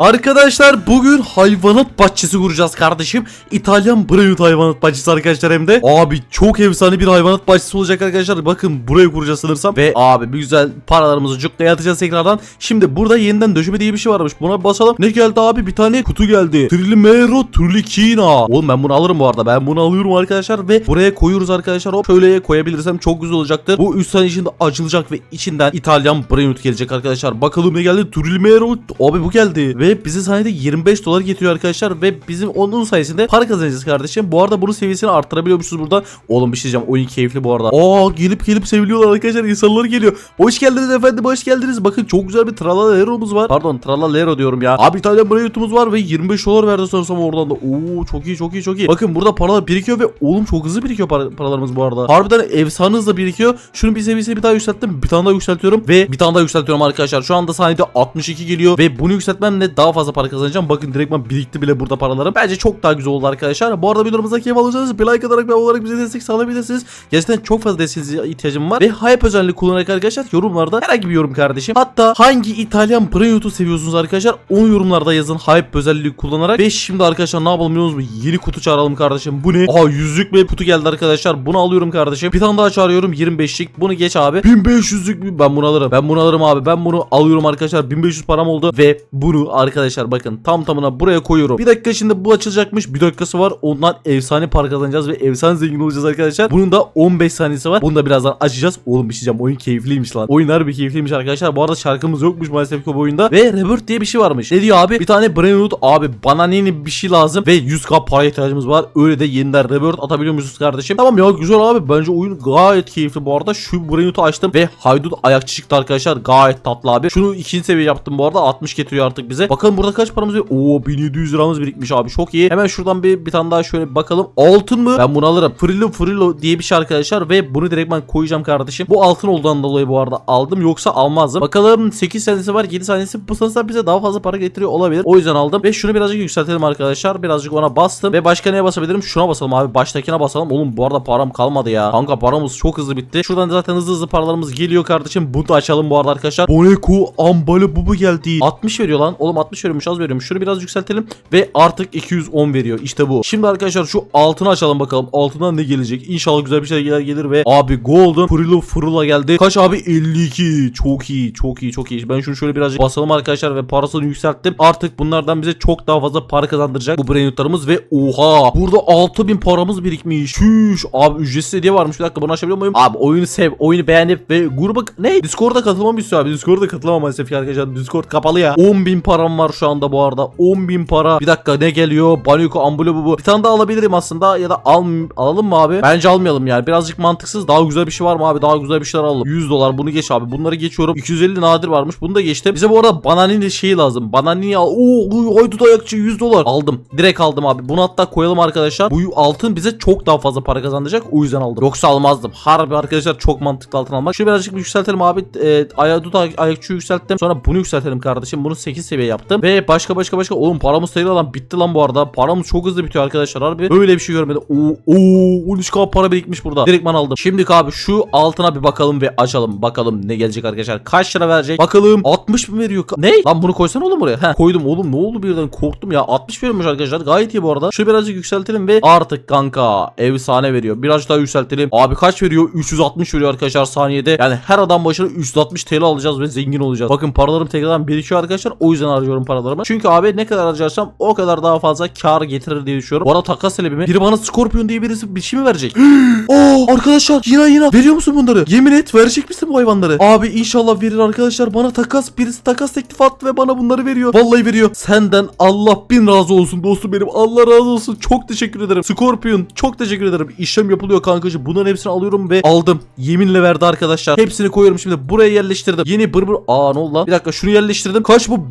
Arkadaşlar bugün hayvanat bahçesi kuracağız kardeşim. İtalyan Brayut hayvanat bahçesi arkadaşlar hem de. Abi çok efsane bir hayvanat bahçesi olacak arkadaşlar. Bakın burayı kuracağız sanırsam. Ve abi bir güzel paralarımızı cukkaya atacağız tekrardan. Şimdi burada yeniden döşeme diye bir şey varmış. Buna basalım. Ne geldi abi? Bir tane kutu geldi. Trilmero Trulikina. Oğlum ben bunu alırım bu arada. Ben bunu alıyorum arkadaşlar. Ve buraya koyuyoruz arkadaşlar. Hop şöyle koyabilirsem çok güzel olacaktır. Bu üst tane içinde açılacak ve içinden İtalyan Brayut gelecek arkadaşlar. Bakalım ne geldi? Trilmero. Abi bu geldi. Ve bizi sayede 25 dolar getiriyor arkadaşlar. Ve bizim onun sayesinde para kazanacağız kardeşim. Bu arada bunun seviyesini arttırabiliyormuşuz burada. Oğlum bir şey diyeceğim. Oyun keyifli bu arada. Aa gelip gelip seviliyorlar arkadaşlar. İnsanlar geliyor. Hoş geldiniz efendim. Hoş geldiniz. Bakın çok güzel bir Tralaleromuz var. Pardon Tralalero diyorum ya. Abi İtalyan Brayut'umuz var ve 25 dolar verdi sanırsam oradan da. Oo çok iyi çok iyi çok iyi. Bakın burada paralar birikiyor ve oğlum çok hızlı birikiyor para- paralarımız bu arada. Harbiden efsane hızla birikiyor. Şunun bir seviyesini bir daha yükselttim. Bir tane daha yükseltiyorum ve bir tane daha yükseltiyorum arkadaşlar. Şu anda saniyede 62 geliyor ve bunu yükseltmemle daha fazla para kazanacağım. Bakın direktman birikti bile burada paralarım. Bence çok daha güzel oldu arkadaşlar. Bu arada videomuza keyif alırsanız bir like atarak ve olarak bize destek sağlayabilirsiniz. Gerçekten çok fazla desteğinize ihtiyacım var. Ve hype özelliği kullanarak arkadaşlar yorumlarda herhangi bir yorum kardeşim. Hatta hangi İtalyan Brayut'u seviyorsunuz arkadaşlar? Onu yorumlarda yazın hype özelliği kullanarak. Ve şimdi arkadaşlar ne yapalım biliyor musunuz? Yeni kutu çağıralım kardeşim. Bu ne? Aa yüzlük bir kutu geldi arkadaşlar. Bunu alıyorum kardeşim. Bir tane daha çağırıyorum 25'lik. Bunu geç abi. 1500'lük bir- ben bunu alırım. Ben bunu alırım abi. Ben bunu alıyorum arkadaşlar. 1500 param oldu ve bunu arkadaşlar bakın tam tamına buraya koyuyorum. Bir dakika şimdi bu açılacakmış. Bir dakikası var. Ondan efsane para kazanacağız ve efsane zengin olacağız arkadaşlar. Bunun da 15 saniyesi var. Bunu da birazdan açacağız. Oğlum bir şey. Oyun keyifliymiş lan. Oyun harbi keyifliymiş arkadaşlar. Bu arada şarkımız yokmuş maalesef ki bu oyunda. Ve Rebirth diye bir şey varmış. Ne diyor abi? Bir tane Brainroot abi bana neyini bir şey lazım ve 100k para ihtiyacımız var. Öyle de yeniden Rebirth atabiliyor muyuz kardeşim? Tamam ya güzel abi. Bence oyun gayet keyifli bu arada. Şu Brainroot'u açtım ve Haydut ayakçı çıktı arkadaşlar. Gayet tatlı abi. Şunu ikinci seviye yaptım bu arada. 60 getiriyor artık bize. Bakalım burada kaç paramız var? Oo 1700 liramız birikmiş abi. Çok iyi. Hemen şuradan bir bir tane daha şöyle bakalım. Altın mı? Ben bunu alırım. Frillo Frillo diye bir şey arkadaşlar ve bunu direkt ben koyacağım kardeşim. Bu altın olduğundan dolayı bu arada aldım. Yoksa almazdım. Bakalım 8 saniyesi var. 7 saniyesi. Bu sanırsam bize daha fazla para getiriyor olabilir. O yüzden aldım. Ve şunu birazcık yükseltelim arkadaşlar. Birazcık ona bastım. Ve başka neye basabilirim? Şuna basalım abi. Baştakine basalım. Oğlum bu arada param kalmadı ya. Kanka paramız çok hızlı bitti. Şuradan zaten hızlı hızlı paralarımız geliyor kardeşim. Bunu da açalım bu arada arkadaşlar. Boneko Ambale Bubu geldi. 60 veriyor lan. Oğlum 60 veriyormuş az veriyormuş. Şunu biraz yükseltelim. Ve artık 210 veriyor. İşte bu. Şimdi arkadaşlar şu altını açalım bakalım. Altından ne gelecek? İnşallah güzel bir şeyler gelir, gelir ve abi Golden Frillo Frilla geldi. Kaç abi? 52. Çok iyi. Çok iyi. Çok iyi. Ben şunu şöyle birazcık basalım arkadaşlar ve parasını yükselttim. Artık bunlardan bize çok daha fazla para kazandıracak bu brainutlarımız ve oha. Burada 6000 paramız birikmiş. Şüş. Abi ücretsiz hediye varmış. Bir dakika bunu açabiliyor muyum? Abi oyunu sev. Oyunu beğenip ve gruba ne? Discord'a katılmamı istiyor abi. Discord'a katılamam maalesef arkadaşlar. Discord kapalı ya. 10.000 param var şu anda bu arada. 10.000 para. Bir dakika ne geliyor? Baniko Ambule bu. Bir tane daha alabilirim aslında ya da al alalım mı abi? Bence almayalım yani. Birazcık mantıksız. Daha güzel bir şey var mı abi? Daha güzel bir şeyler alalım. 100 dolar bunu geç abi. Bunları geçiyorum. 250 nadir varmış. Bunu da geçtim. Bize bu arada bananini şeyi lazım. Bananini al. Oo, haydut ayakçı 100 dolar. Aldım. Direkt aldım abi. Bunu hatta koyalım arkadaşlar. Bu altın bize çok daha fazla para kazandıracak. O yüzden aldım. Yoksa almazdım. Harbi arkadaşlar çok mantıklı altın almak. Şunu birazcık bir yükseltelim abi. E, ay- ayakçı yükselttim. Sonra bunu yükseltelim kardeşim. Bunu 8 seviye yaptım. Ve başka başka başka. Oğlum paramız sayılı lan. Bitti lan bu arada. Paramız çok hızlı bitiyor arkadaşlar. Harbi. Böyle bir şey görmedim. Oo, oo 13k para birikmiş burada. Direktman aldım. Şimdi abi şu altına bir bakalım ve açalım. Bakalım ne gelecek arkadaşlar. Kaç lira verecek? Bakalım 60 mı veriyor? Ne? Lan bunu koysana oğlum buraya. Heh, koydum oğlum. Ne oldu birden korktum ya. 60 veriyormuş arkadaşlar. Gayet iyi bu arada. Şunu birazcık yükseltelim ve artık kanka efsane veriyor. Birazcık daha yükseltelim. Abi kaç veriyor? 360 veriyor arkadaşlar saniyede. Yani her adam başına 360 TL alacağız ve zengin olacağız. Bakın paralarım tekrardan birikiyor arkadaşlar. O yüzden harcıyorum paralarımı. Çünkü abi ne kadar harcarsam o kadar daha fazla kar getirir diye düşünüyorum. Bu arada takas talebimi biri bana Scorpion diye birisi bir şey mi verecek? Oo arkadaşlar yine yine veriyor musun bunları? Yemin et verecek misin bu hayvanları? Abi inşallah verir arkadaşlar. Bana takas birisi takas teklif attı ve bana bunları veriyor. Vallahi veriyor. Senden Allah bin razı olsun dostum benim. Allah razı olsun. Çok teşekkür ederim. Scorpion çok teşekkür ederim. İşlem yapılıyor kankacığım. Bunların hepsini alıyorum ve aldım. Yeminle verdi arkadaşlar. Hepsini koyuyorum şimdi. Buraya yerleştirdim. Yeni bır bır. Aa ne oldu lan? Bir dakika şunu yerleştirdim. Kaç bu?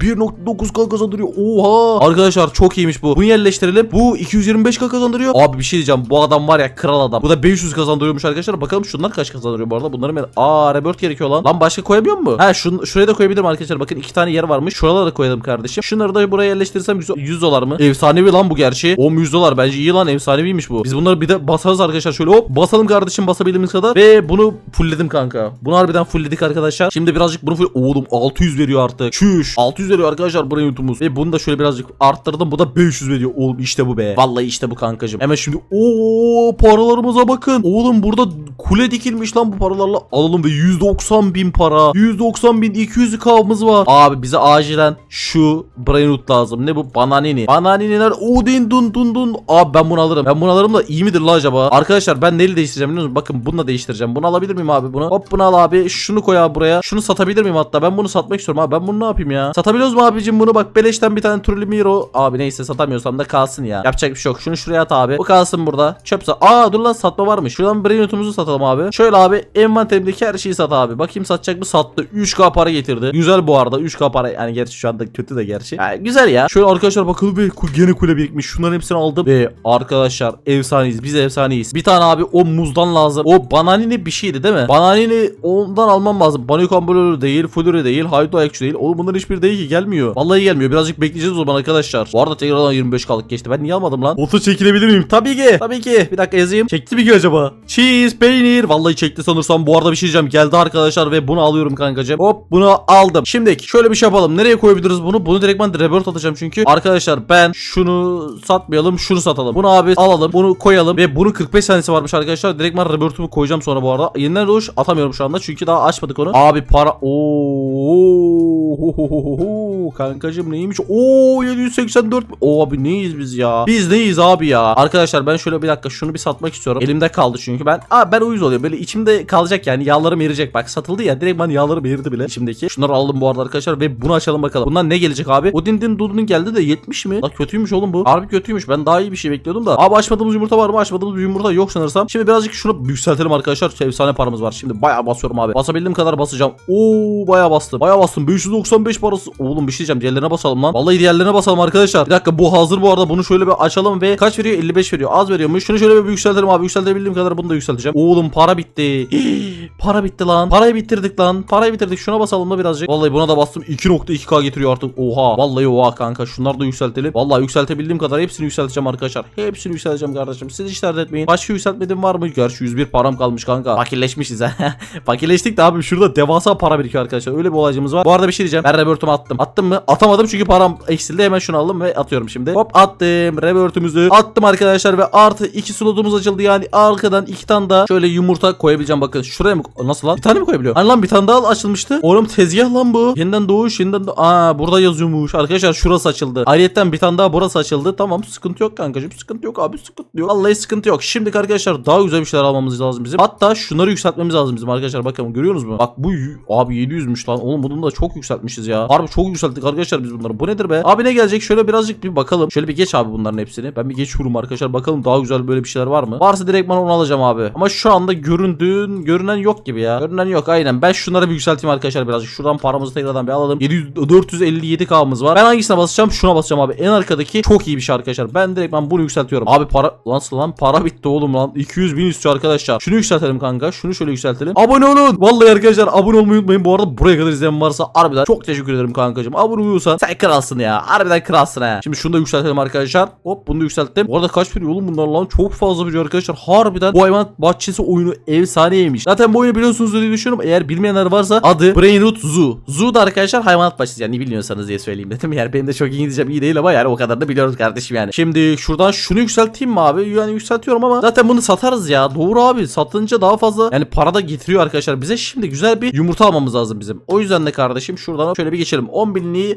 1.9k kazandırıyor. Oha. Arkadaşlar çok iyiymiş bu. Bunu yerleştirelim. Bu 225k kazandırıyor. Abi bir şey diyeceğim. Bu adam var ya kral adam. Bu da 500 kazandırıyormuş arkadaşlar. Bakalım şunlar kaç kazandırıyor bu arada. Bunları ben... Aa rebirth gerekiyor lan. Lan başka koyamıyor mu? Ha şun, şuraya da koyabilirim arkadaşlar. Bakın iki tane yer varmış. Şuralara da koyalım kardeşim. Şunları da buraya yerleştirirsem 100, 100 dolar mı? Efsanevi lan bu gerçi. 10 100 dolar. Bence iyi lan. Efsaneviymiş bu. Biz bunları bir de basarız arkadaşlar. Şöyle hop basalım kardeşim basabildiğimiz kadar. Ve bunu fullledim kanka. Bunu harbiden fullledik arkadaşlar. Şimdi birazcık bunu full... Oğlum 600 veriyor artık. Şuş. 600 veriyor arkadaşlar. Arkadaşlar buraya yutumuz. Ve bunu da şöyle birazcık arttırdım. Bu da 500 veriyor. Oğlum işte bu be. Vallahi işte bu kankacım. Hemen şimdi o paralarımıza bakın. Oğlum burada kule dikilmiş lan bu paralarla. Alalım ve 190 bin para. 190 bin 200 kavmız var. Abi bize acilen şu Brainwood lazım. Ne bu? Bananini. Bananiniler. Odin dun dun dun. Abi ben bunu alırım. Ben bunu alırım da iyi midir la acaba? Arkadaşlar ben neyle değiştireceğim biliyor musunuz? Bakın bununla değiştireceğim. Bunu alabilir miyim abi bunu? Hop bunu al abi. Şunu koy abi buraya. Şunu satabilir miyim hatta? Ben bunu satmak istiyorum abi. Ben bunu ne yapayım ya? Satabiliyoruz mu abicim bunu? Bak beleşten bir tane Trulimiro. Abi neyse satamıyorsam da kalsın ya. Yapacak bir şey yok. Şunu şuraya at abi. Bu kalsın burada. Çöp sat. Aa dur lan satma varmış. Şuradan Brainwood'umuzu satalım abi. Şöyle abi envanterimdeki her şeyi sat abi. Bakayım satacak mı? Sattı. 3k para getirdi. Güzel bu arada. 3k para. Yani gerçi şu anda kötü de gerçi. Yani güzel ya. Şöyle arkadaşlar bakalım ku- gene kule birikmiş. Şunların hepsini aldım. Ve arkadaşlar efsaneyiz. Biz efsaneyiz. Bir tane abi o muzdan lazım. O bananini bir şeydi değil mi? Bananini ondan almam lazım. Banyokambolörü değil. Flurry değil. Haydo Ayakçı değil. Oğlum bunların hiçbiri değil ki. Gelmiyor. Vallahi gelmiyor. Birazcık bekleyeceğiz o zaman arkadaşlar. Bu arada tekrardan 25 kalık geçti. Ben niye almadım lan? Foto çekilebilir miyim? Tabii ki. Tabii ki. Bir dakika yazayım. Çekti mi ki acaba? Cheese, peynir. Vallahi çekti sanırsam. Bu arada bir şey diyeceğim. Geldi arkadaşlar ve bunu alıyorum kankacığım. Hop bunu aldım. Şimdi şöyle bir şey yapalım. Nereye koyabiliriz bunu? Bunu direktman rebirth atacağım çünkü. Arkadaşlar ben şunu satmayalım. Şunu satalım. Bunu abi alalım. Bunu koyalım. Ve bunun 45 saniyesi varmış arkadaşlar. Direktman rebirth'ümü koyacağım sonra bu arada. Yeniden doğuş atamıyorum şu anda. Çünkü daha açmadık onu. Abi para. Oo. Kankacım neymiş? Oo 784. Oo abi neyiz biz ya? Biz neyiz abi ya? Arkadaşlar ben şöyle bir dakika şunu bir satmak istiyorum. Elimde kaldı çünkü ben. Aa ben uyuz oluyorum. Böyle içimde kalacak yani. Yağlarım eriyecek. Bak satıldı ya. Direkt ben yağlarım eridi bile içimdeki. Şunları aldım bu arada arkadaşlar ve bunu açalım bakalım. Bundan ne gelecek abi? O din din dudunun geldi de 70 mi? La kötüymüş oğlum bu. Harbi kötüymüş. Ben daha iyi bir şey bekliyordum da. Abi açmadığımız yumurta var mı? Açmadığımız yumurta yok sanırsam. Şimdi birazcık şunu yükseltelim arkadaşlar. Efsane paramız var. Şimdi bayağı basıyorum abi. Basabildiğim kadar basacağım. Oo bayağı bastım. Bayağı bastım. 595 parası. Oğlum bir şey diyeceğim. Diğerlerine basalım lan. Vallahi diğerlerine basalım arkadaşlar. Bir dakika bu hazır bu arada. Bunu şöyle bir açalım ve kaç veriyor? 55 veriyor. Az veriyormuş. Şunu şöyle bir yükseltelim abi. Yükseltebildiğim kadar bunu da yükselteceğim. Oğlum para bitti. para bitti lan. Parayı bitirdik lan. Parayı bitirdik. Şuna basalım da birazcık. Vallahi buna da bastım. 2.2k getiriyor artık. Oha. Vallahi oha kanka. Şunları da yükseltelim. Vallahi yükseltebildiğim kadar hepsini yükselteceğim arkadaşlar. Hepsini yükselteceğim kardeşim. Siz hiç dert etmeyin. Başka yükseltmediğim var mı? Gerçi 101 param kalmış kanka. Fakirleşmişiz ha. Fakirleştik de abi şurada devasa para birikiyor arkadaşlar. Öyle bir olaycımız var. Bu arada bir şey diyeceğim. Ben Robert'umu attım. Attım mı? Atamadım çünkü param eksildi. Hemen şunu aldım ve atıyorum şimdi. Hop attım. Robert'ümüzü attım arkadaşlar ve artı iki slotumuz açıldı. Yani arkadan iki tane daha şöyle yumurta koyabileceğim. Bakın şuraya mı? Nasıl lan? Bir tane mi koyabiliyor? Hani lan bir tane daha açılmıştı. Oğlum tezgah lan bu. Yeniden doğuş. Yeniden doğuş. Aa burada yazıyormuş. Arkadaşlar şurası açıldı. Ayrıyetten bir tane daha burası açıldı. Tamam sıkıntı yok kankacığım. Sıkıntı yok abi sıkıntı yok. Vallahi sıkıntı yok. Şimdi arkadaşlar daha güzel bir şeyler almamız lazım bizim. Hatta şunları yükseltmemiz lazım bizim arkadaşlar. Bakın görüyorsunuz mu? Bak bu abi 700'müş lan. Oğlum bunu da çok yükseltmişiz ya. Harbi çok yükselttik arkadaşlar biz bunları. Bu nedir be? Abi ne gelecek? Şöyle birazcık bir bakalım. Şöyle bir geç abi bunların hepsini. Ben bir geçiyorum arkadaşlar. Bakalım daha güzel böyle bir şeyler var mı? Varsa direkt ben onu alacağım abi. Ama şu anda göründüğün görünen yok gibi ya. Görünen yok aynen. Ben şunları bir yükselteyim arkadaşlar birazcık. Şuradan paramızı tekrardan bir alalım. 700 457k'mız var. Ben hangisine basacağım? Şuna basacağım abi. En arkadaki çok iyi bir şey arkadaşlar. Ben direkt ben bunu yükseltiyorum. Abi para lan lan para bitti oğlum lan. 200 bin üstü arkadaşlar. Şunu yükseltelim kanka. Şunu şöyle yükseltelim. Abone olun. Vallahi arkadaşlar abone olmayı unutmayın. Bu arada buraya kadar izleyen varsa harbiden çok teşekkür ederim kankacığım. Abone olursan sen kralsın ya. Harbiden kralsın ha. Şimdi şunu da yükseltelim arkadaşlar. Hop bunu da yükselttim. Bu arada kaç veriyor oğlum bunlar lan? Çok fazla veriyor arkadaşlar. Harbiden bu hayvan bahçesi oyunu efsaneymiş. Zaten bu oyunu biliyorsunuz diye düşünüyorum. Eğer bilmeyenler varsa adı Brainroot Zoo. Zoo da arkadaşlar hayvanat bahçesi. Yani bilmiyorsanız diye söyleyeyim dedim. Yani benim de çok İngilizcem iyi değil ama yani o kadar da biliyoruz kardeşim yani. Şimdi şuradan şunu yükselteyim mi abi? Yani yükseltiyorum ama zaten bunu satarız ya. Doğru abi. Satınca daha fazla yani para da getiriyor arkadaşlar bize. Şimdi güzel bir yumurta almamız lazım bizim. O yüzden de kardeşim şuradan şöyle bir geçelim. 10 binliği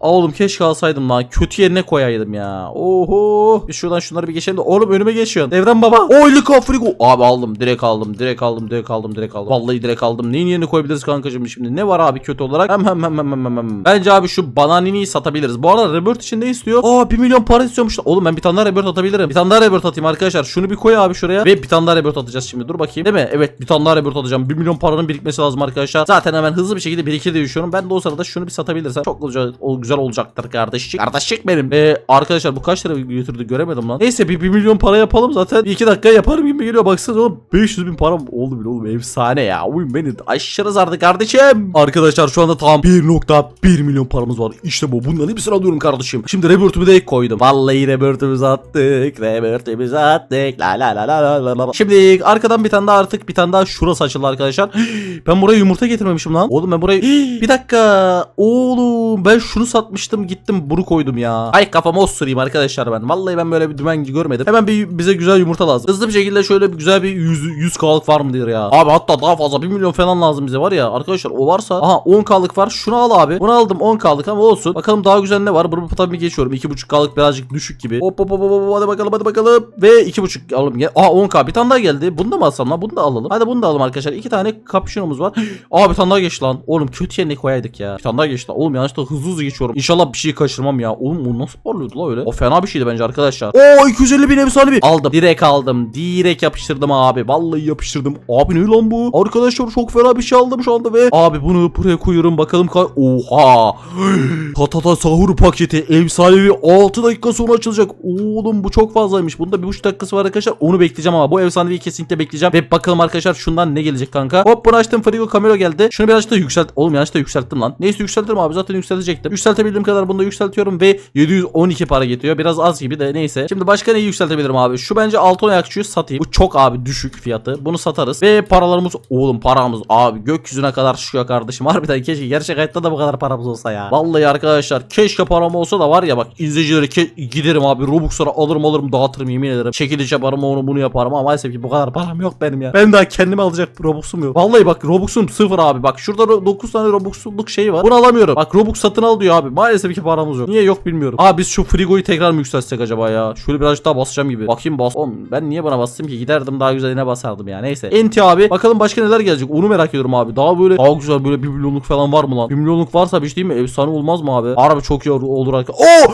oğlum keşke alsaydım lan. Kötü yerine koyaydım ya. Oho. Bir şuradan şunları bir geçelim de. Oğlum önüme geçiyorsun. Devran baba. Oylu kafrigo. Abi aldım. Direkt aldım. Direkt aldım. Direkt aldım. Direkt aldım. Vallahi direkt aldım. Neyin yerine koyabiliriz kankacığım şimdi? Ne var abi kötü olarak? Hem hem hem hem hem hem. Bence abi şu bananini satabiliriz. Bu arada Rebirth için ne istiyor? Aa 1 milyon para istiyormuş. Oğlum ben bir tane daha Rebirth atabilirim. Bir tane daha Rebirth atayım arkadaşlar. Şunu bir koy abi şuraya. Ve bir tane daha Rebirth atacağız şimdi. Dur bakayım. Değil mi? Evet bir tane daha Rebirth atacağım. 1 milyon paranın birikmesi lazım arkadaşlar. Zaten hemen hızlı bir şekilde birikir diye düşünüyorum. Ben de o sırada şunu bir satabilirsem çok olacak, o güzel olacaktır kardeşlik. Kardeşlik benim. Ee, arkadaşlar bu kaç lira götürdü göremedim lan. Neyse bir 1 milyon para yapalım zaten. Bir iki dakika yaparım gibi geliyor. Baksanıza oğlum 500 bin param oldu bile oğlum. Efsane ya. Oyun beni aşırı sardı kardeşim. Arkadaşlar şu anda tam 1.1 milyon paramız var. İşte bu. Bunların hepsini alıyorum kardeşim. Şimdi Rebirth'ümü de koydum. Vallahi Rebirth'ümüzü attık. Rebirth'ümüzü attık. La la la la la la. Şimdi arkadan bir tane daha artık bir tane daha şurası açıldı arkadaşlar. Ben buraya yumurta getirmemişim lan. Oğlum ben burayı bir dakika. Oo Oğlum ben şunu satmıştım gittim bunu koydum ya. Ay kafama osurayım arkadaşlar ben. Vallahi ben böyle bir dümen görmedim. Hemen bir bize güzel yumurta lazım. Hızlı bir şekilde şöyle bir güzel bir 100, 100 kalık var mı diyor ya. Abi hatta daha fazla 1 milyon falan lazım bize var ya. Arkadaşlar o varsa. Aha 10 kalık var. Şunu al abi. Bunu aldım 10 kalık ama olsun. Bakalım daha güzel ne var. Bunu tabii geçiyorum. 2,5 kalık birazcık düşük gibi. Hop hop hop hop hadi bakalım hadi bakalım. Ve 2,5 alalım. Gel. Aha 10k bir tane daha geldi. Bunu da mı alsam lan? Bunu da alalım. Hadi bunu da alalım arkadaşlar. İki tane kapüşonumuz var. Aa bir tane daha geçti lan. Oğlum kötü yerine koyaydık ya. Bir tane daha geçti lan. Oğlum yanlışlıkla hızlı hızlı geçiyorum. İnşallah bir şey kaçırmam ya. Oğlum bu nasıl parlıyordu la öyle? O fena bir şeydi bence arkadaşlar. Oo 250 bin efsane bir. Aldım. Direkt aldım. Direkt yapıştırdım abi. Vallahi yapıştırdım. Abi ne lan bu? Arkadaşlar çok fena bir şey aldım şu anda ve abi bunu buraya koyuyorum bakalım. Ka Oha. Patata sahur paketi efsanevi 6 dakika sonra açılacak. Oğlum bu çok fazlaymış. Bunda 1,5 dakikası var arkadaşlar. Onu bekleyeceğim ama bu efsanevi kesinlikle bekleyeceğim. Ve bakalım arkadaşlar şundan ne gelecek kanka. Hop bunu açtım. Frigo kamera geldi. Şunu birazcık da yükselt. Oğlum yanlışlıkla yükselttim lan. Neyse yükseltirim abi. Zaten yükseltecektim. Yükseltebildiğim kadar bunu da yükseltiyorum ve 712 para getiriyor. Biraz az gibi de neyse. Şimdi başka neyi yükseltebilirim abi? Şu bence altın ayakçıyı satayım. Bu çok abi düşük fiyatı. Bunu satarız. Ve paralarımız oğlum paramız abi gökyüzüne kadar çıkıyor kardeşim. Harbiden keşke gerçek hayatta da bu kadar paramız olsa ya. Vallahi arkadaşlar keşke param olsa da var ya bak izleyicilere giderim abi Robux'lara alırım alırım dağıtırım yemin ederim. Çekiliş yaparım onu bunu yaparım ama maalesef ki bu kadar param yok benim ya. Ben daha kendime alacak Robux'um yok. Vallahi bak Robux'um sıfır abi. Bak şurada 9 tane Robux'luk şey var. Bunu alamıyorum. Bak Robux satın al diyor abi. Maalesef ki paramız yok. Niye yok bilmiyorum. Abi biz şu frigoyu tekrar mı yükseltsek acaba ya? Şöyle birazcık daha basacağım gibi. Bakayım bas. Oğlum ben niye buna bastım ki? Giderdim daha güzeline basardım ya. Neyse. Enti abi. Bakalım başka neler gelecek. Onu merak ediyorum abi. Daha böyle daha güzel böyle 1 milyonluk falan var mı lan? 1 milyonluk varsa bir şey değil mi? Efsane olmaz mı abi? Harbi çok iyi olur arkadaşlar. Oo!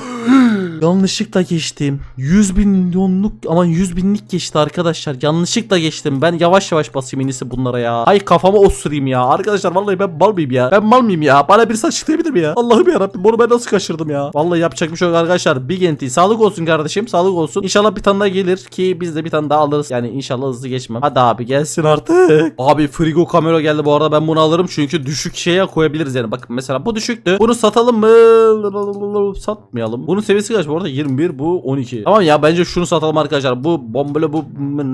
Yanlışlıkla geçtim. 100 bin milyonluk ama 100 binlik geçti arkadaşlar. Yanlışlıkla geçtim. Ben yavaş yavaş basayım en bunlara ya. Hay kafama osurayım ya. Arkadaşlar vallahi ben mal mıyım ya? Ben mal mıyım ya? Bana birisi açıklayabilir mi ya? Allah'ım yarabbim bunu ben nasıl kaçırdım ya? Vallahi yapacak bir şey yok arkadaşlar. Big NT. Sağlık olsun kardeşim. Sağlık olsun. İnşallah bir tane daha gelir ki biz de bir tane daha alırız. Yani inşallah hızlı geçmem. Hadi abi gelsin artık. Abi frigo kamera geldi bu arada ben bunu alırım çünkü düşük şeye koyabiliriz yani. Bakın mesela bu düşüktü. Bunu satalım mı? Satmayalım. Bunun seviyesi kaç bu arada? 21 bu 12. Tamam ya bence şunu satalım arkadaşlar. Bu bombele bu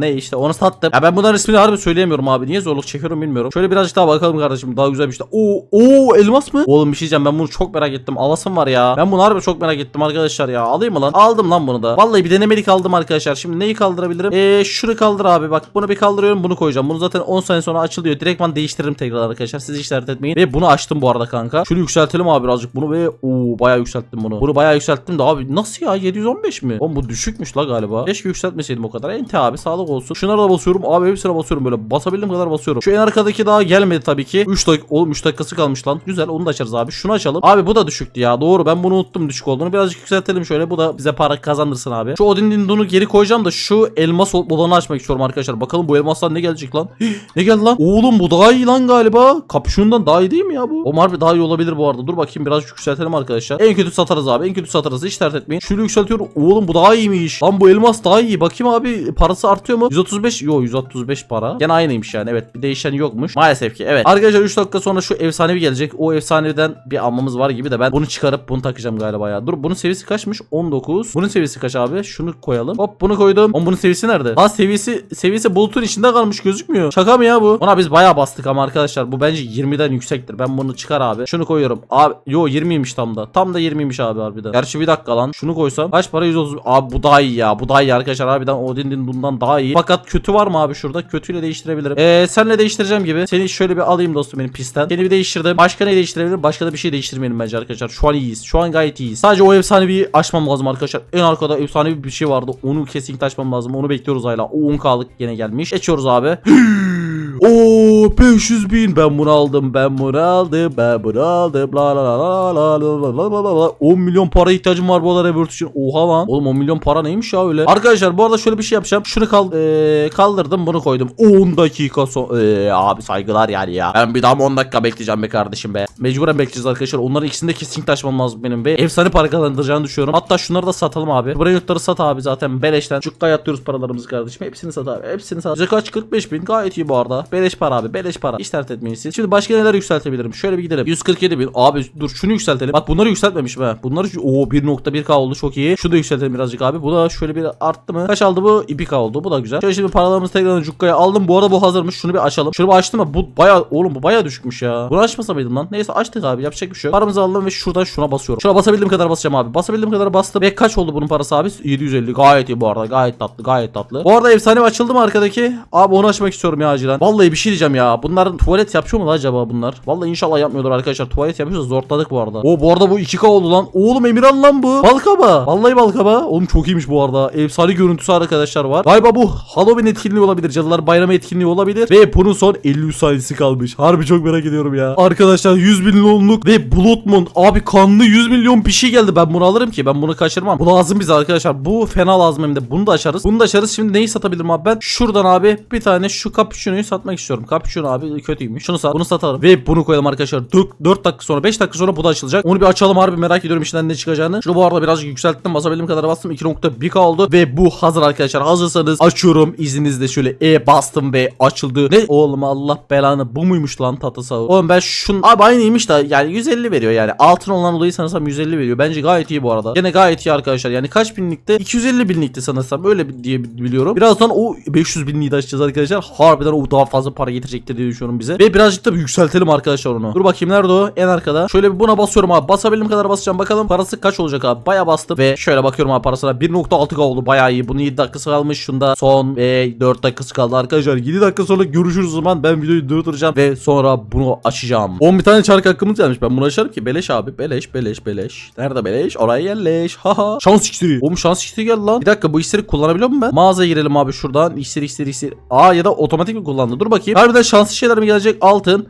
ne işte onu sattım. Ya ben bunların ismini harbi söyleyemiyorum abi. Niye zorluk çekiyorum bilmiyorum. Şöyle birazcık daha bakalım kardeşim. Daha güzel bir şey. Oo, oo elmas mı? Oğlum bir şey diyeceğim ben bunu çok merak ettim. Alasım var ya. Ben bunu harbi çok merak ettim arkadaşlar ya. Alayım mı lan? Aldım lan bunu da. Vallahi bir denemelik aldım arkadaşlar. Şimdi neyi kaldırabilirim? Eee şunu kaldır abi. Bak bunu bir kaldırıyorum bunu koyacağım. Bunu zaten 10 saniye sonra açılıyor. Direktman değiştiririm tekrar arkadaşlar. Siz işaret etmeyin. Ve bunu açtım bu arada kanka. Şunu yükseltelim abi birazcık bunu ve oo bayağı yükselttim bunu. Bunu bayağı yükselttim de abi nasıl ya 715 mi? Oğlum bu düşükmüş la galiba. Keşke yükseltmeseydim o kadar. Ente abi sağlık olsun. Şunlara da basıyorum. Abi hepsine basıyorum böyle. Basabildiğim kadar basıyorum. Şu en arkadaki daha gelmedi tabii ki. 3 dakika oğlum 3 dakikası kalmış lan. Güzel onu da açarız abi. Şunu açalım. Abi bu da düşüktü ya. Doğru ben bunu unuttum düşük olduğunu. Birazcık yükseltelim şöyle. Bu da bize para kazandırsın abi. Şu Odin Dindun'u geri koyacağım da şu elmas olanı açmak istiyorum arkadaşlar. Bakalım bu elmasdan ne gelecek lan? ne geldi lan? Oğlum bu daha iyi lan galiba. Kapüşondan daha iyi değil mi ya bu? O harbi daha iyi olabilir bu arada. Dur bakayım biraz yükseltelim arkadaşlar. En kötü satarız abi. En kötü satarız. Hiç dert etmeyin. Şunu yükseltiyorum. Oğlum bu daha iyiymiş. Lan bu elmas daha iyi. Bakayım abi parası artıyor mu? 135. Yo 135 para. Gene aynıymış yani. Evet bir değişen yokmuş. Maalesef ki evet. Arkadaşlar 3 dakika sonra şu efsanevi gelecek. O efsaneviden bir almamız var gibi de ben bunu çıkarıp bunu takacağım galiba ya. Dur bunun seviyesi kaçmış? 19. Bunun seviyesi kaç abi? Şunu koyalım. Hop bunu koydum. Oğlum bunun seviyesi nerede? Ha seviyesi seviyesi bulutun içinde kalmış gözükmüyor. Şaka mı ya bu? Ona biz bayağı bastık ama arkadaşlar bu bence 20'den yüksektir. Ben bunu çıkar abi. Şunu koyuyorum. Abi yo 20'ymiş tam da. Tam da 20'ymiş abi harbiden. Gerçi bir dakika lan. Şunu koysam kaç para 130. Abi bu daha iyi ya. Bu daha iyi arkadaşlar. Harbiden Odin'in bundan daha iyi. Fakat kötü var mı abi şurada? Kötüyle değiştirebilirim. Eee senle değiştireceğim gibi. Seni şöyle bir alayım dostum benim pistten. Seni bir değiştirdim. Başka ne değiştirebilirim? Başka da bir şey değiştirmeyelim bence arkadaşlar. Şu an iyiyiz. Şu an gayet iyiyiz. Sadece o efsanevi açmam lazım arkadaşlar. En arkada efsanevi bir şey vardı. Onu kesinlikle açmam lazım. Onu bekliyoruz hala. O 10k'lık yine gelmiş. Geçiyoruz abi. Oo 500 bin. Ben bunu aldım ben bunu aldım ben bunu aldım. La la la la la la la la la la 10 milyon para ihtiyacım var bu arada Rebirth için. Oha lan. Oğlum 10 milyon para neymiş ya öyle? Arkadaşlar bu arada şöyle bir şey yapacağım. Şunu kal eee, kaldırdım bunu koydum. 10 dakika sonra Eee, abi saygılar yani ya. Ben bir daha 10 dakika bekleyeceğim be kardeşim be? Mecburen bekleyeceğiz arkadaşlar. Onların ikisini de kesinlikle açmam lazım benim be. Efsane para kazandıracağını düşünüyorum. Hatta şunları da satalım abi. Buraya yurtları sat abi zaten. Beleşten. Cukka yatıyoruz paralarımızı kardeşim. Hepsini sat abi hepsini sat. Kaç? 45 bin. Gayet iyi bu arada Beleş para abi. Beleş para. Hiç dert etmeyin siz. Şimdi başka neler yükseltebilirim? Şöyle bir gidelim. 147 bin. Abi dur şunu yükseltelim. Bak bunları yükseltmemişim ha. Bunları o 1.1k oldu çok iyi. Şunu da yükseltelim birazcık abi. Bu da şöyle bir arttı mı? Kaç aldı bu? 2k oldu. Bu da güzel. Şöyle şimdi paralarımızı tekrar cukkaya aldım. Bu arada bu hazırmış. Şunu bir açalım. Şunu bir açtım ama bu baya oğlum bu baya düşükmüş ya. Bunu açmasa mıydım lan? Neyse açtık abi. Yapacak bir şey yok. Paramızı aldım ve şuradan şuna basıyorum. Şuna basabildiğim kadar basacağım abi. Basabildiğim kadar bastım. Ve kaç oldu bunun parası abi? 750. Gayet iyi bu arada. Gayet tatlı. Gayet tatlı. Bu arada efsane açıldı mı arkadaki? Abi onu açmak istiyorum ya acilen. Vallahi bir şey diyeceğim ya. Bunlar tuvalet yapıyor mu lan acaba bunlar? Vallahi inşallah yapmıyorlar arkadaşlar. Tuvalet yapıyorsa zorladık bu arada. O bu arada bu 2K oldu lan. Oğlum Emirhan lan bu. Balkaba. Vallahi balkaba. Oğlum çok iyiymiş bu arada. Efsane görüntüsü arkadaşlar var. Galiba bu Halloween etkinliği olabilir. Cadılar Bayramı etkinliği olabilir. Ve bunun son 53 saniyesi kalmış. Harbi çok merak ediyorum ya. Arkadaşlar 100 milyonluk ve Blood Moon. Abi kanlı 100 milyon bir şey geldi. Ben bunu alırım ki. Ben bunu kaçırmam. Bu lazım bize arkadaşlar. Bu fena lazım hem de. Bunu da açarız. Bunu da açarız. Şimdi neyi satabilirim abi ben? Şuradan abi bir tane şu cappuccino'yu satmak istiyorum. Cappuccino abi kötüymüş. Şunu sat. Bunu satalım. Ve bunu koyalım arkadaşlar. 4, 4 dakika sonra 5 dakika sonra bu da açılacak. Onu bir açalım harbi merak ediyorum içinden ne çıkacağını. Şunu bu arada birazcık yükselttim. Basabildiğim kadar bastım. 2.1k oldu. Ve bu hazır arkadaşlar. Hazırsanız açıyorum. İzninizle şöyle E bastım ve açıldı. Ne? Oğlum Allah belanı. Bu muymuş lan tatlısı? Oğlum ben şun... Abi aynıymış da yani 150 veriyor yani. Altın olan olayı sanırsam 150 veriyor. Bence gayet iyi bu arada. Gene gayet iyi arkadaşlar. Yani kaç binlikte? 250 binlikte sanırsam. Öyle diye biliyorum. Birazdan o 500 binliği de açacağız arkadaşlar. Harbiden o daha fazla para getirecektir diye düşünüyorum bize. Ve birazcık da bir yükseltelim arkadaşlar onu. Dur bakayım nerede o? En arkada. Şöyle bir buna basıyorum abi. Basabildiğim kadar basacağım. Bakalım parası kaç olacak abi. Baya bastım. Ve şöyle bakıyorum abi parasına. 1.6k oldu. Baya iyi. Bunun 7 dakikası kalmış. Şunda son ve 4 dakikası kaldı arkadaşlar. 7 dakika sonra görüşürüz o zaman. Ben videoyu durduracağım. Ve sonra bunu açacağım. 10 bir tane çark hakkımız gelmiş. Ben bunu açarım ki. Beleş abi. Beleş beleş beleş. Nerede beleş? Oraya yerleş. Haha. Şans iksiri. Oğlum şans iksiri geldi lan. Bir dakika bu iksiri kullanabiliyor muyum ben? Mağazaya girelim abi şuradan. İksir iksir iksir. Aa ya da otomatik mi kullandı? Dur bakayım. Harbiden şanslı şeyler mi gelecek? Altın.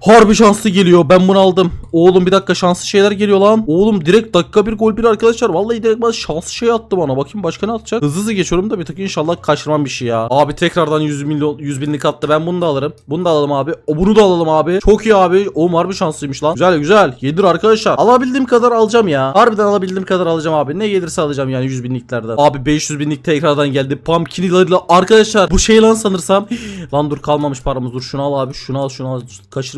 Harbi şanslı geliyor. Ben bunu aldım. Oğlum bir dakika şanslı şeyler geliyor lan. Oğlum direkt dakika bir gol bir arkadaşlar. Vallahi direkt bana şanslı şey attı bana. Bakayım başka ne atacak? Hızlı hızlı geçiyorum da bir tık inşallah kaçırmam bir şey ya. Abi tekrardan 100 milyon 100 binlik attı. Ben bunu da alırım. Bunu da alalım abi. O bunu da alalım abi. Çok iyi abi. Oğlum harbi şanslıymış lan. Güzel güzel. Yedir arkadaşlar. Alabildiğim kadar alacağım ya. Harbiden alabildiğim kadar alacağım abi. Ne gelirse alacağım yani 100 binliklerden. Abi 500 binlik tekrardan geldi. Pumpkin'larıyla arkadaşlar bu şey lan sanırsam. lan dur kalmamış paramız. Dur şunu al abi. Şunu al şunu al.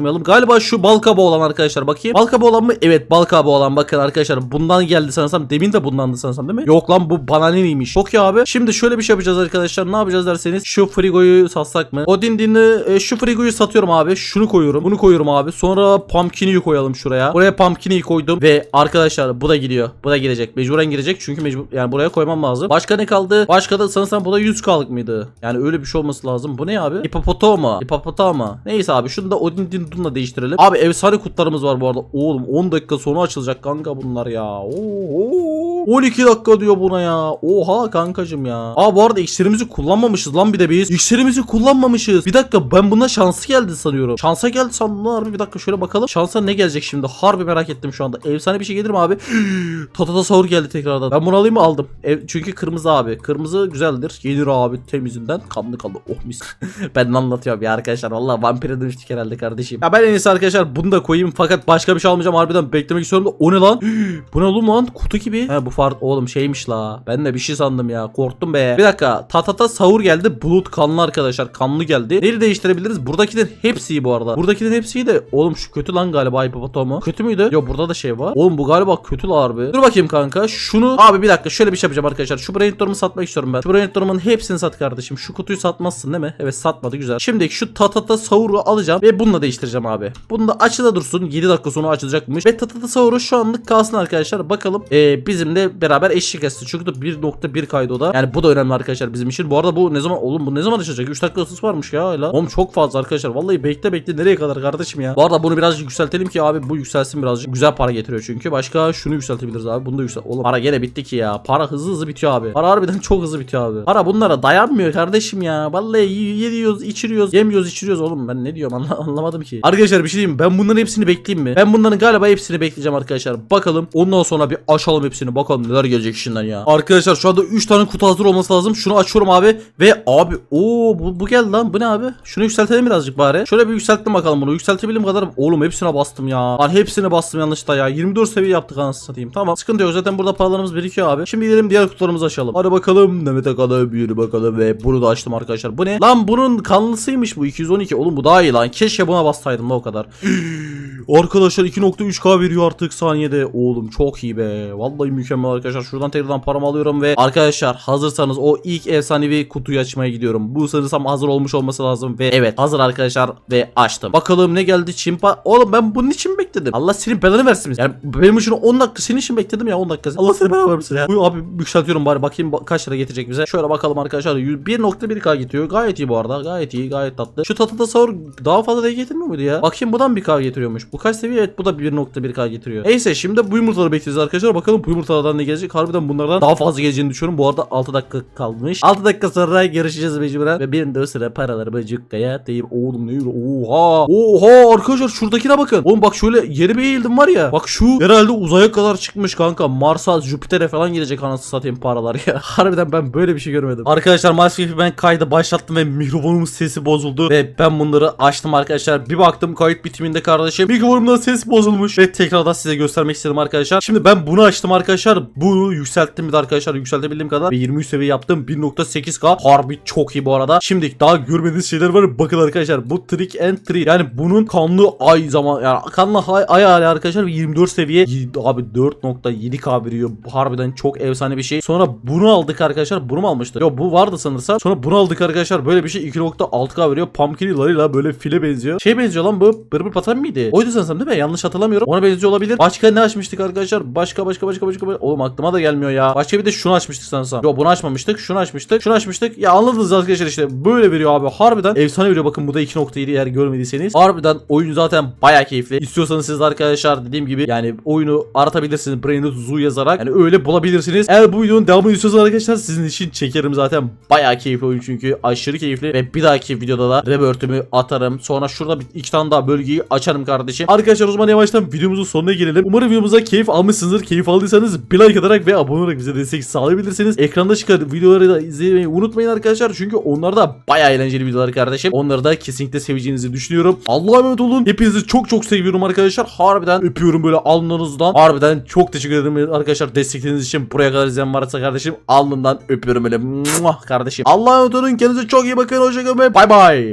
Kaçırmayalım. Galiba şu balkaba olan arkadaşlar bakayım. Balkaba olan mı? Evet balkaba olan bakın arkadaşlar. Bundan geldi sanırsam. Demin de bundandı sanırsam değil mi? Yok lan bu bananeliymiş. Çok iyi abi. Şimdi şöyle bir şey yapacağız arkadaşlar. Ne yapacağız derseniz şu frigoyu satsak mı? O dindini e, şu frigoyu satıyorum abi. Şunu koyuyorum. Bunu koyuyorum abi. Sonra pumpkin'i koyalım şuraya. Buraya pumpkin'i koydum ve arkadaşlar bu da gidiyor. Bu da girecek. Mecburen girecek çünkü mecbur yani buraya koymam lazım. Başka ne kaldı? Başka da sanırsam bu da 100 kalık mıydı? Yani öyle bir şey olması lazım. Bu ne abi? Hipopotama. Hipopotama. Neyse abi şunu da Odin Dindun'la değiştirelim. Abi efsane kutlarımız var bu arada. Oğlum 10 dakika sonra açılacak kanka bunlar ya. Oo. 12 dakika diyor buna ya. Oha kankacım ya. Aa bu arada iksirimizi kullanmamışız lan bir de biz. İksirimizi kullanmamışız. Bir dakika ben buna şansı geldi sanıyorum. Şansa geldi sandım lan harbi bir dakika şöyle bakalım. Şansa ne gelecek şimdi? Harbi merak ettim şu anda. Efsane bir şey gelir mi abi? Tatata sahur geldi tekrardan. Ben bunu alayım mı? Aldım. Ev, çünkü kırmızı abi. Kırmızı güzeldir. Gelir abi temizinden. Kanlı kanlı. Oh mis. ben anlatıyorum ya arkadaşlar. Valla vampire dönüştük herhalde kardeşim. Ya ben en iyisi arkadaşlar bunu da koyayım. Fakat başka bir şey almayacağım. Harbiden beklemek istiyorum da. O ne lan? bu ne oğlum lan? Kutu gibi. He bu far oğlum şeymiş la. Ben de bir şey sandım ya. Korktum be. Bir dakika. Tatata sahur geldi. Bulut kanlı arkadaşlar. Kanlı geldi. Neyi değiştirebiliriz? Buradakilerin hepsi iyi bu arada. Buradakilerin hepsi iyi de. Oğlum şu kötü lan galiba hipopotamu. Kötü müydü? Yok burada da şey var. Oğlum bu galiba kötü la harbi. Dur bakayım kanka. Şunu abi bir dakika şöyle bir şey yapacağım arkadaşlar. Şu brainstorm'u satmak istiyorum ben. Şu brainstorm'un hepsini sat kardeşim. Şu kutuyu satmazsın değil mi? Evet satmadı güzel. Şimdi şu tatata sahuru alacağım ve bununla değiştireceğim abi. Bunu da açıda dursun. 7 dakika sonra açılacakmış. Ve tatata sahuru şu anlık kalsın arkadaşlar. Bakalım ee, bizimle beraber eşlik etsin. Çünkü de 1.1 kaydı o da. Yani bu da önemli arkadaşlar bizim için. Bu arada bu ne zaman oğlum bu ne zaman açılacak? 3 dakika ısısı varmış ya hala. Oğlum çok fazla arkadaşlar. Vallahi bekle bekle nereye kadar kardeşim ya. Bu arada bunu birazcık yükseltelim ki abi bu yükselsin birazcık. Güzel para getiriyor çünkü. Başka şunu yükseltebiliriz abi. Bunu da yüksel. Oğlum para gene bitti ki ya. Para hızlı hızlı bitiyor abi. Para harbiden çok hızlı bitiyor abi. Para bunlara dayanmıyor kardeşim ya. Vallahi yiyoruz, içiriyoruz, yemiyoruz, içiriyoruz. Oğlum ben ne diyorum anla- anlamadım ki. Arkadaşlar bir şey diyeyim? Ben bunların hepsini bekleyeyim mi? Ben bunların galiba hepsini bekleyeceğim arkadaşlar. Bakalım. Ondan sonra bir açalım hepsini. Bakalım neler gelecek işinden ya. Arkadaşlar şu anda 3 tane kutu hazır olması lazım. Şunu açıyorum abi. Ve abi o bu, bu geldi lan. Bu ne abi? Şunu yükseltelim birazcık bari. Şöyle bir yükselttim bakalım bunu. Yükseltebildiğim kadar. Oğlum hepsine bastım ya. Lan hepsine bastım yanlışlıkla ya. 24 seviye yaptık anasını satayım. Tamam. Sıkıntı yok. Zaten burada paralarımız birikiyor abi. Şimdi gidelim diğer kutularımızı açalım. Hadi bakalım. Mehmet Akalım. Yürü bakalım. Ve bunu da açtım arkadaşlar. Bu ne? Lan bunun kanlısıymış bu. 212. Oğlum bu daha iyi lan. Keşke buna bassaydım da o kadar. Arkadaşlar 2.3k veriyor artık saniyede. Oğlum çok iyi be. Vallahi mükemmel arkadaşlar. Şuradan tekrardan paramı alıyorum ve arkadaşlar hazırsanız o ilk efsanevi kutuyu açmaya gidiyorum. Bu sanırsam hazır olmuş olması lazım ve evet hazır arkadaşlar ve açtım. Bakalım ne geldi çimpa. Oğlum ben bunun için bekledim. Allah senin belanı versin. Yani benim için 10 dakika senin için bekledim ya 10 dakika. Allah seni belanı versin ya. Bu abi yükseltiyorum bari bakayım ba- kaç lira getirecek bize. Şöyle bakalım arkadaşlar. 1.1k getiriyor. Gayet iyi bu arada. Gayet iyi. Gayet tatlı. Şu tatlı sahur daha fazla da getirmiyor muydu ya? Bakayım buradan 1k getiriyormuş. Bu kaç seviye? Evet bu da 1.1k getiriyor. Neyse şimdi bu yumurtaları bekleyeceğiz arkadaşlar. Bakalım bu yumurtalardan ne gelecek. Harbiden bunlardan daha fazla geleceğini düşünüyorum. Bu arada 6 dakika kalmış. 6 dakika sonra görüşeceğiz mecburen. Ve benim de o sıra paralarımı cükkaya deyip oğlum ne yürü. Oha. Oha arkadaşlar şuradakine bakın. Oğlum bak şöyle yeri bir eğildim var ya. Bak şu herhalde uzaya kadar çıkmış kanka. Mars'a Jüpiter'e falan gelecek anasını satayım paralar ya. Harbiden ben böyle bir şey görmedim. Arkadaşlar maalesef ben kaydı başlattım ve mikrofonumun sesi bozuldu. Ve ben bunları açtım arkadaşlar. Bir baktım kayıt bitiminde kardeşim. Mikrofonumdan ses bozulmuş. Ve tekrardan size göstermek istedim arkadaşlar. Şimdi ben bunu açtım arkadaşlar. Bunu yükselttim bir de arkadaşlar. Yükseltebildiğim kadar. Ve 23 seviye yaptım. 1.8k. Harbi çok iyi bu arada. Şimdi daha görmediğiniz şeyler var. Bakın arkadaşlar. Bu trick and treat. Yani bunun kanlı ay zaman. Yani kanlı ay, ay arkadaşlar. ve 24 seviye. Abi 4.7k veriyor. Harbiden çok efsane bir şey. Sonra bunu aldık arkadaşlar. Bunu mu almıştık? Yok bu vardı sanırsam. Sonra bunu aldık arkadaşlar. Böyle bir şey 2.6k veriyor. Pumpkin böyle file benziyor. Şey benziyor lan bu. Bırbır patan mıydı? Oydu sanırsam değil mi? Yanlış hatırlamıyorum. Ona benziyor olabilir. Başka ne açmıştık arkadaşlar? Başka başka başka başka. Oğlum aklıma da gelmiyor ya. Başka bir de şunu açmıştık sanırsam. Yok bunu açmamıştık. Şunu açmıştık. Şunu açmıştık. Ya anladınız arkadaşlar işte. Böyle veriyor abi. Harbiden efsane veriyor. Bakın bu da 2.7 eğer görmediyseniz. Harbiden oyun zaten baya keyifli. İstiyorsanız siz arkadaşlar dediğim gibi yani oyunu aratabilirsiniz. Brain'ı Zoo yazarak. Yani öyle bulabilirsiniz. Eğer bu videonun devamını istiyorsanız arkadaşlar sizin için çekerim zaten. Baya keyifli oyun çünkü. Aşırı keyifli. Ve bir dahaki videoda da revert'ümü atarım. Sonra şurada bir, iki tane daha bölgeyi açarım kardeşim. Arkadaşlar o zaman yavaştan videomuzun sonuna gelelim. Umarım videomuza keyif almışsınızdır. Keyif aldıysanız bir like atarak ve abone olarak bize destek sağlayabilirsiniz. Ekranda çıkan videoları da izlemeyi unutmayın arkadaşlar. Çünkü onlar da baya eğlenceli videolar kardeşim. Onları da kesinlikle seveceğinizi düşünüyorum. Allah'a emanet olun. Hepinizi çok çok seviyorum arkadaşlar. Harbiden öpüyorum böyle alnınızdan. Harbiden çok teşekkür ederim arkadaşlar destekleriniz için. Buraya kadar izleyen varsa kardeşim alnından öpüyorum öyle. Muah kardeşim. Allah'a emanet olun. Kendinize çok iyi bakın. Hoşçakalın ve bay bay.